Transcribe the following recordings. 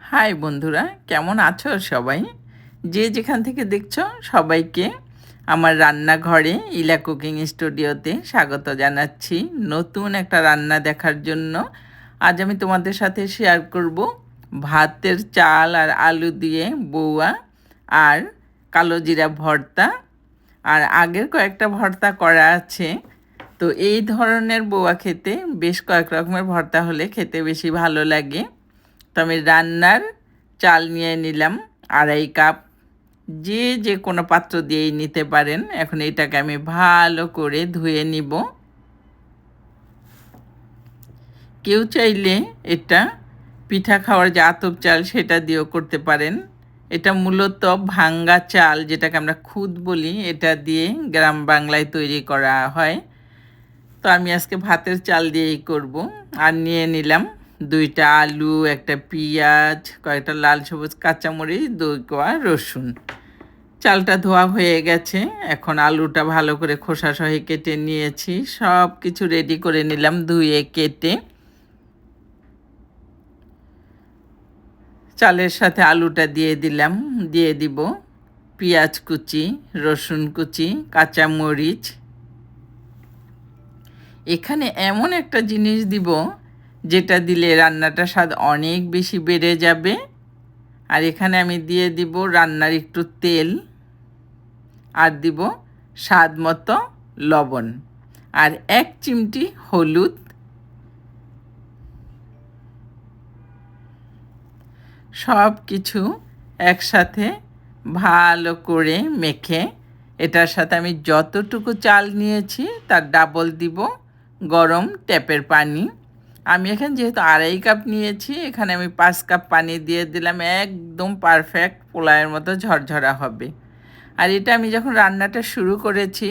High বন্ধুরা, কেমন আছো সবাই? যে যেখান থেকে দেখছ সবাইকে আমার রান্নাঘরে ইলা কুকিং স্টুডিওতে স্বাগত জানাচ্ছি। নতুন একটা রান্না দেখার জন্য আজ আমি তোমাদের সাথে শেয়ার করব ভাতের চাল আর আলু দিয়ে বৌয়া আর কালো জিরা ভর্তা। আর আগের কয়েকটা ভর্তা করা আছে। তো এই ধরনের বৌয়া খেতে বেশ কয়েক রকমের ভর্তা হলে খেতে বেশি ভালো লাগে। তো আমি রান্নার চাল নিয়ে নিলাম আড়াই কাপ। যে যে কোনো পাত্র দিয়েই নিতে পারেন। এখন এটাকে আমি ভালো করে ধুয়ে নিব। কেউ চাইলে এটা পিঠা খাওয়ার যে আতপ চাল সেটা দিয়েও করতে পারেন। এটা মূলত ভাঙ্গা চাল, যেটাকে আমরা খুদ বলি। এটা দিয়ে গ্রাম বাংলায় তৈরি করা হয়। তো আমি আজকে ভাতের চাল দিয়েই করব। আর নিয়ে নিলাম দুইটা আলু, একটা পেঁয়াজ, কয়েকটা লাল সবুজ কাঁচামরিচ, দুই কোয়া রসুন। চালটা ধোয়া হয়ে গেছে। এখন আলুটা ভালো করে খোসা সহে কেটে নিয়েছি। সব কিছু রেডি করে নিলাম ধুয়ে কেটে। চালের সাথে আলুটা দিয়ে দিলাম। দিয়ে দিব পেঁয়াজ কুচি, রসুন কুচি, কাঁচামরিচ। এখানে এমন একটা জিনিস দিব যেটা দিলে রান্নাটা স্বাদ অনেক বেশি বেড়ে যাবে। আর এখানে আমি দিয়ে দিব রান্নার একটু তেল। আর দিব স্বাদ মতো লবণ। আর এক চিমটি হলুদ। সব কিছু একসাথে ভালো করে মেখে এটার সাথে আমি যতটুকু চাল নিয়েছি তার ডাবল দিব গরম ট্যাপের পানি। আমি এখানে যেহেতু আড়াই কাপ নিয়েছি, এখানে আমি পাঁচ কাপ পানি দিয়ে দিলাম, একদম পারফেক্ট পোলায়ের মতো ঝরঝরা হবে। আর এটা আমি যখন রান্নাটা শুরু করেছি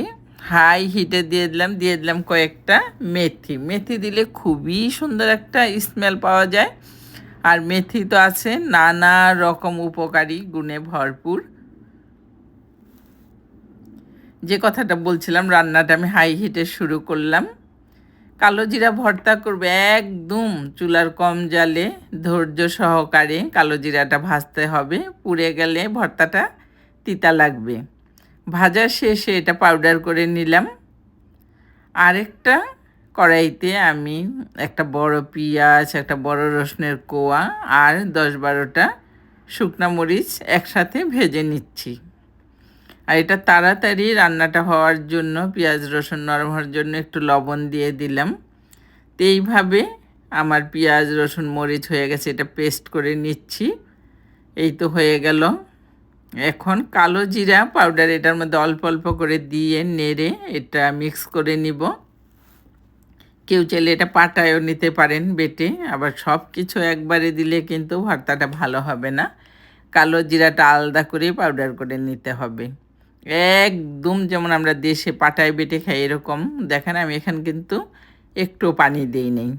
হাই হিটে দিয়ে দিলাম দিয়ে দিলাম কয়েকটা মেথি। মেথি দিলে খুবই সুন্দর একটা স্মেল পাওয়া যায়। আর মেথি তো আছে, নানা রকম উপকারী, গুণে ভরপুর। যে কথাটা বলছিলাম, রান্নাটা আমি হাই হিটে শুরু করলাম। কালো জিরা ভর্তা করবে একদম চুলার কম জালে, ধৈর্য সহকারে কালো জিরাটা ভাজতে হবে। পুড়ে গেলে ভর্তাটা তিতা লাগবে। ভাজা শেষে এটা পাউডার করে নিলাম। আরেকটা কড়াইতে আমি একটা বড় পেঁয়াজ, একটা বড় রসুনের কোয়া আর দশ বারোটা শুকনা মরিচ একসাথে ভেজে নিচ্ছি। আর এটা তাড়াতাড়ি রান্নাটা হওয়ার জন্য পেঁয়াজ রসুন নরম হওয়ার জন্য একটু লবণ দিয়ে দিলাম। তো এইভাবে আমার পেঁয়াজ রসুন মরিচ হয়ে গেছে, এটা পেস্ট করে নিচ্ছি। এই তো হয়ে গেল। এখন কালো জিরা পাউডার, এটার মধ্যে অল্প অল্প করে দিয়ে নেড়ে এটা মিক্স করে নিব। কেউ চাইলে এটা পাটায়ও নিতে পারেন বেটে, আবার সব কিছু একবারে দিলে কিন্তু ভর্তাটা ভালো হবে না। কালো জিরাটা আলাদা করে পাউডার করে নিতে হবে। একদম যেমন আমরা দেশে পাটায় বেটে খাই এরকম। দেখেন আমি এখানে কিন্তু একটু পানি দিই নেই।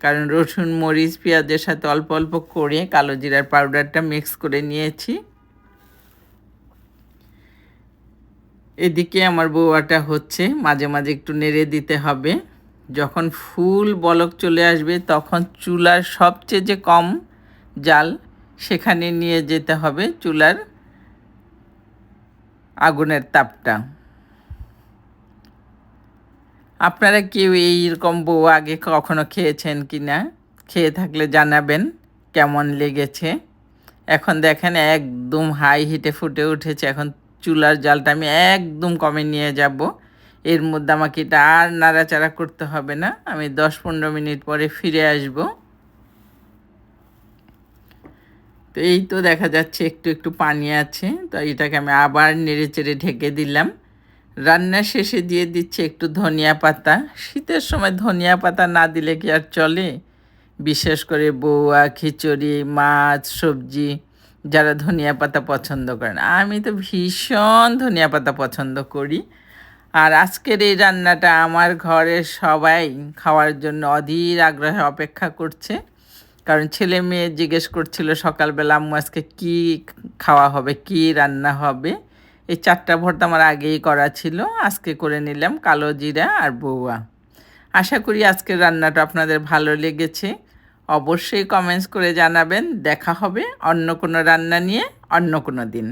কারণ রসুন, মরিচ, পেঁয়াজের সাথে অল্প অল্প করে কালো জিরার পাউডারটা মিক্স করে নিয়েছি। এদিকে আমার বউয়াটা হচ্ছে মাঝে মাঝে একটু নেড়ে দিতে হবে। যখন ফুল বলক চলে আসবে তখন চুলার সবচেয়ে যে কম জাল সেখানে নিয়ে যেতে হবে। চুলার আগুনের তাপটা। আপনারা কেউ এইরকম বউ আগে কখনো খেয়েছেন কি না? খেয়ে থাকলে জানাবেন কেমন লেগেছে। এখন দেখেন একদম হাই হিটে ফুটে উঠেছে। এখন চুলার জালটা আমি একদম কমে নিয়ে যাব। এর মধ্যে আমাকে এটা আর নাড়াচাড়া করতে হবে না। আমি দশ পনেরো মিনিট পরে ফিরে আসব। তো এই তো দেখা যাচ্ছে একটু একটু পানি আছে। তো এটাকে আমি আবার নেড়ে চেড়ে ঢেকে দিলাম। রান্না শেষে দিয়ে দিচ্ছে একটু ধনিয়া পাতা। শীতের সময় ধনিয়া পাতা না দিলে কি আর চলে? বিশেষ করে বউয়া খিচুড়ি, মাছ, সবজি, যারা ধনিয়া পাতা পছন্দ করেন। আমি তো ভীষণ ধনিয়া পাতা পছন্দ করি। আর আজকের এই রান্নাটা আমার ঘরের সবাই খাওয়ার জন্য অধীর আগ্রহে অপেক্ষা করছে। কারণ ছেলে মেয়ে জিজ্ঞেস করছিল সকালবেলা, আম্মু, আজকে কী খাওয়া হবে? কি রান্না হবে? এই চারটা ভর্তা আমার আগেই করা ছিল। আজকে করে নিলাম কালো জিরা আর বৌয়া। আশা করি আজকের রান্নাটা আপনাদের ভালো লেগেছে। অবশ্যই কমেন্টস করে জানাবেন। দেখা হবে অন্য কোনো রান্না নিয়ে অন্য কোনো দিন।